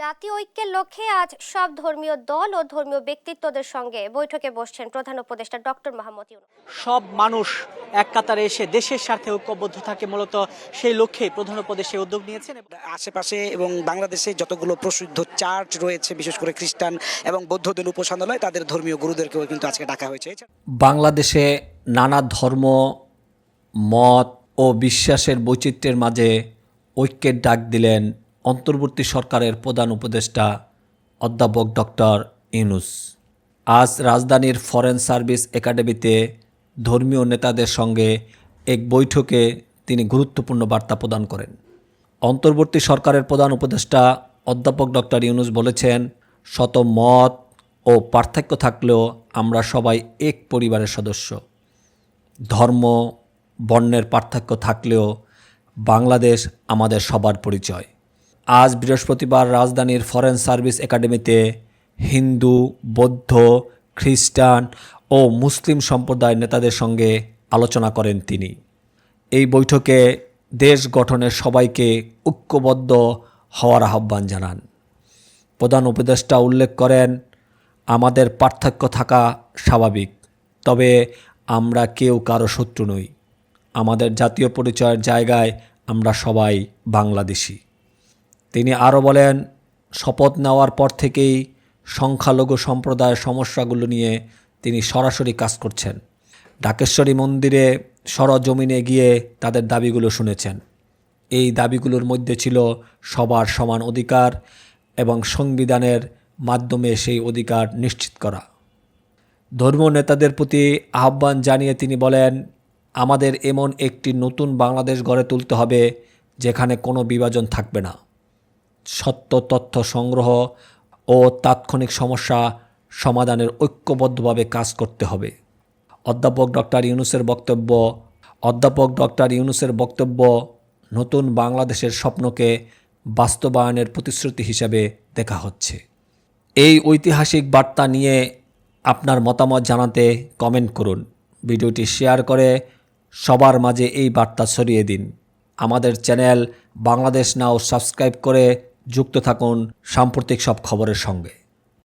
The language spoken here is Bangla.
জাতীয় ঐক্যের লক্ষ্যে আজ সব ধর্মীয় দল ও ধর্মীয় ব্যক্তিত্বদের সঙ্গে বৈঠকে বসছেন প্রধান উপদেষ্টা ডক্টর মোহাম্মদ ইউনুস। সব মানুষ এক কাতারে এসে দেশের স্বার্থে ঐক্যবদ্ধ থাকে মূলত সেই লক্ষ্যে প্রধান উপদেশে উদ্যোগ নিয়েছেন। আশেপাশে এবং বাংলাদেশে যতগুলো প্রসিদ্ধ চার্চ রয়েছে বিশেষ করে খ্রিস্টান এবং বৌদ্ধদের উপাসনালয় তাদের ধর্মীয় গুরুদেরকেও কিন্তু আজকে ডাকা হয়েছে। বাংলাদেশে নানা ধর্ম মত ও বিশ্বাসের বৈচিত্র্যের মাঝে ঐক্যের ডাক দিলেন অন্তর্বর্তী সরকারের প্রধান উপদেষ্টা অধ্যাপক ডক্টর ইউনুস। আজ রাজধানীর ফরেন সার্ভিস একাডেমিতে ধর্মীয় নেতাদের সঙ্গে এক বৈঠকে তিনি গুরুত্বপূর্ণ বার্তা প্রদান করেন। অন্তর্বর্তী সরকারের প্রধান উপদেষ্টা অধ্যাপক ডক্টর ইউনুস বলেছেন, শত মত ও পার্থক্য থাকলেও আমরা সবাই এক পরিবারের সদস্য। ধর্ম, বর্ণের পার্থক্য থাকলেও বাংলাদেশ আমাদের সবার পরিচয়। আজ বৃহস্পতিবার রাজধানীর ফরেন সার্ভিস একাডেমিতে হিন্দু, বৌদ্ধ, খ্রিস্টান ও মুসলিম সম্প্রদায়ের নেতাদের সঙ্গে আলোচনা করেন তিনি। এই বৈঠকে দেশ গঠনের সবাইকে ঐক্যবদ্ধ হওয়ার আহ্বান জানান। প্রধান উপদেষ্টা উল্লেখ করেন, আমাদের পার্থক্য থাকা স্বাভাবিক, তবে আমরা কেউ কারও শত্রু নই। আমাদের জাতীয় পরিচয়ের জায়গায় আমরা সবাই বাংলাদেশি। তিনি আরও বলেন, শপথ নেওয়ার পর থেকেই সংখ্যালঘু সম্প্রদায়ের সমস্যাগুলো নিয়ে তিনি সরাসরি কাজ করছেন। ঢাকেশ্বরী মন্দিরে সরজমিনে গিয়ে তাদের দাবিগুলো শুনেছেন। এই দাবিগুলোর মধ্যে ছিল সবার সমান অধিকার এবং সংবিধানের মাধ্যমে সেই অধিকার নিশ্চিত করা। ধর্ম নেতাদের প্রতি আহ্বান জানিয়ে তিনি বলেন, আমাদের এমন একটি নতুন বাংলাদেশ গড়ে তুলতে হবে যেখানে কোনো বিভাজন থাকবে না। সত্য, তথ্য সংগ্রহ ও তাৎক্ষণিক সমস্যা সমাধানের ঐক্যবদ্ধভাবে কাজ করতে হবে। অধ্যাপক ডক্টর ইউনুসের বক্তব্য, অধ্যাপক ডক্টর ইউনুসের বক্তব্য নতুন বাংলাদেশের স্বপ্নকে বাস্তবায়নের প্রতিশ্রুতি হিসাবে দেখা হচ্ছে। এই ঐতিহাসিক বার্তা নিয়ে আপনার মতামত জানাতে কমেন্ট করুন। ভিডিওটি শেয়ার করে সবার মাঝে এই বার্তা ছড়িয়ে দিন। আমাদের চ্যানেল বাংলাদেশ নাও সাবস্ক্রাইব করে যুক্ত থাকুন সাম্প্রতিক সব খবরের সঙ্গে।